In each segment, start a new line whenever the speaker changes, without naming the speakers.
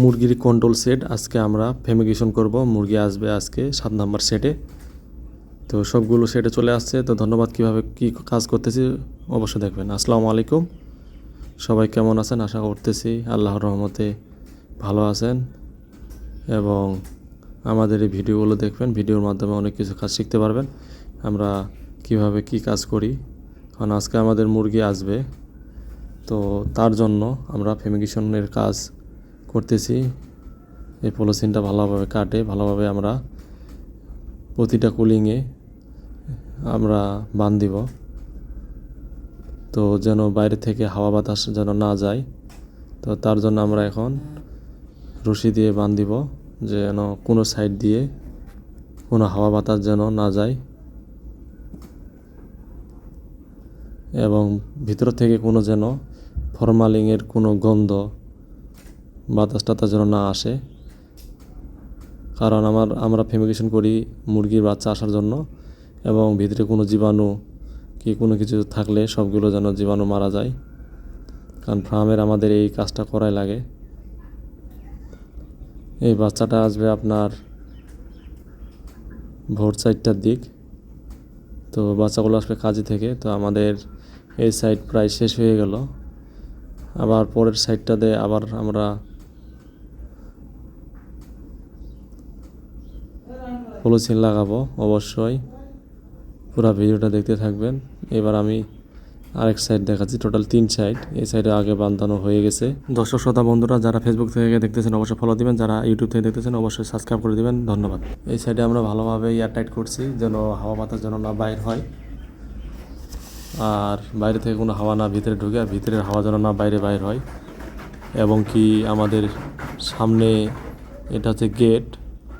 মুরগির control set আজকে আমরা ফেমিগেশন করব। মুরগি আসবে আজকে সাত নাম্বার সেটে তো সবগুলো সেটে চলে আসছে। তো ধন্যবাদ কীভাবে কি কাজ করতেছি অবশ্যই দেখবেন। আসসালামু আলাইকুম। সবাই কেমন আছেন? আশা করতেছি আল্লাহর রহমতে ভালো আছেন। এবং আমাদের এই ভিডিওগুলো দেখবেন। ভিডিওর মাধ্যমে অনেক কিছু কাজ শিখতে পারবেন। আমরা কীভাবে কি কাজ করি? কারণ আজকে আমাদের মুরগি আসবে। তো তার জন্য আমরা ফেমিগেশনের কাজ করতেছি। এই পলিথিনটা ভালোভাবে কাটে, ভালোভাবে আমরা প্রতিটা কুলিংয়ে আমরা বান দিব। তো যেন বাইরে থেকে হাওয়া বাতাস যেন না যায়, তো তার জন্য আমরা এখন রশি দিয়ে বান দিব, যেন কোনো সাইড দিয়ে কোনো হাওয়া বাতাস যেন না যায়। এবং ভিতর থেকে কোনো যেন ফরমালিংয়ের কোনো গন্ধ বাতাস টাতাস যেন না আসে। কারণ আমার, আমরা ফেমিগেশন করি মুরগির বাচ্চা আসার জন্য এবং ভিতরে কোনো জীবাণু কি কোনো কিছু থাকলে সবগুলো যেন জীবাণু মারা যায়। কারণ ফার্মের আমাদের এই কাজটা করাই লাগে। এই বাচ্চাটা আসবে আপনার ভোর চারটার দিক। তো বাচ্চাগুলো আসবে কাজে থেকে। তো আমাদের এই সাইড প্রায় শেষ হয়ে গেল। আবার পরের সাইডটাতে আবার আমরা পলিথিন লাগাবো, অবশ্যই। পুরো ভিডিওটা দেখতে থাকবেন। এবার আমি আরেক সাইড দেখাচ্ছি টোটাল তিন সাইড এই সাইডে আগে বান্ধানো হয়ে গেছে। দর্শক, শ্রোতা, বন্ধুরা, যারা ফেসবুক থেকে দেখতেছেন, অবশ্যই ফলো দিবেন। যারা ইউটিউব থেকে দেখতেছেন, অবশ্যই সাবস্ক্রাইব করে দিবেন। ধন্যবাদ। এই সাইডে আমরা ভালোভাবে এয়ার টাইট করছি, যেন হাওয়া বাতাস যেন না বাইর হয়। আর বাইরে থেকে কোনো হাওয়া না ভিতরে ঢুকে, আর ভিতরের হাওয়া যেন না বাইরে বাইর হয়। এবং কি আমাদের সামনে এটা হচ্ছে গেট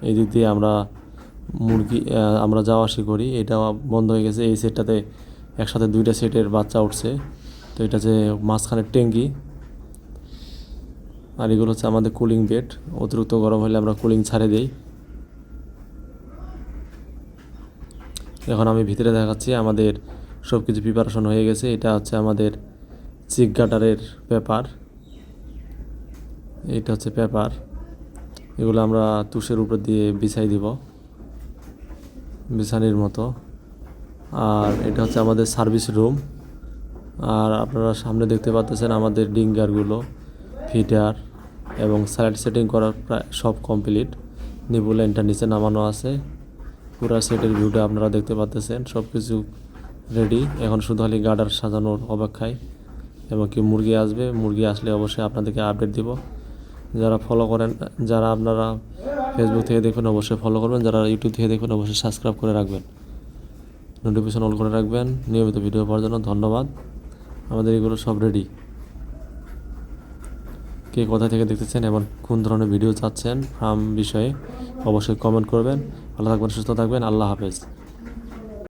এই দিক দিয়ে আমরা মুরগি আমরা যাওয়া আসি করি। এটা বন্ধ হয়ে গেছে। এই সেটটাতে একসাথে দুইটা সেটের বাচ্চা উঠছে। তো এটা যে মাঝখানে ট্যাঙ্কি আর এগুলো হচ্ছে আমাদের কুলিং বেড। অতিরিক্ত গরম হলে আমরা কুলিং ছাড়ে দিই। এখন আমি ভিতরে দেখাচ্ছি আমাদের সব কিছু প্রিপারেশন হয়ে গেছে। এটা হচ্ছে আমাদের চিক গাটারের পেপার। এটা হচ্ছে পেপার। এগুলো আমরা তুষের উপর দিয়ে বিছাই দিব। বিছানির মতো। আর এটা হচ্ছে আমাদের সার্ভিস রুম। আর আপনারা সামনে দেখতে পাচ্ছেন আমাদের ডিঙ্গারগুলো, ফিটার এবং স্যালাড সেটিং করার প্রায় সব কমপ্লিট। নিবু লাইনটা নিচে নামানো আছে। পুরো সেটের ভিউটা আপনারা দেখতে পাচ্ছেন। সব কিছু রেডি। এখন শুধু খালি গার্ডার সাজানোর অপেক্ষায়। এবং কি মুরগি আসবে? মুরগি আসলে অবশ্যই আপনাদেরকে আপডেট দিব। যারা ফলো করেন, যারা আপনারা ফেসবুক থেকে দেখবেন, অবশ্যই ফলো করবেন। যারা ইউটিউব থেকে দেখবেন, অবশ্যই সাবস্ক্রাইব করে রাখবেন। নোটিফিকেশন অন করে রাখবেন। নিয়মিত ভিডিও পাওয়ার জন্য ধন্যবাদ। আমাদের এগুলো সব রেডি কে কোথা থেকে দেখতেছেন এবং কোন ধরনের ভিডিও চাচ্ছেন ফার্ম বিষয়ে অবশ্যই কমেন্ট করবেন। ভালো থাকবেন, সুস্থ থাকবেন। আল্লাহ হাফেজ।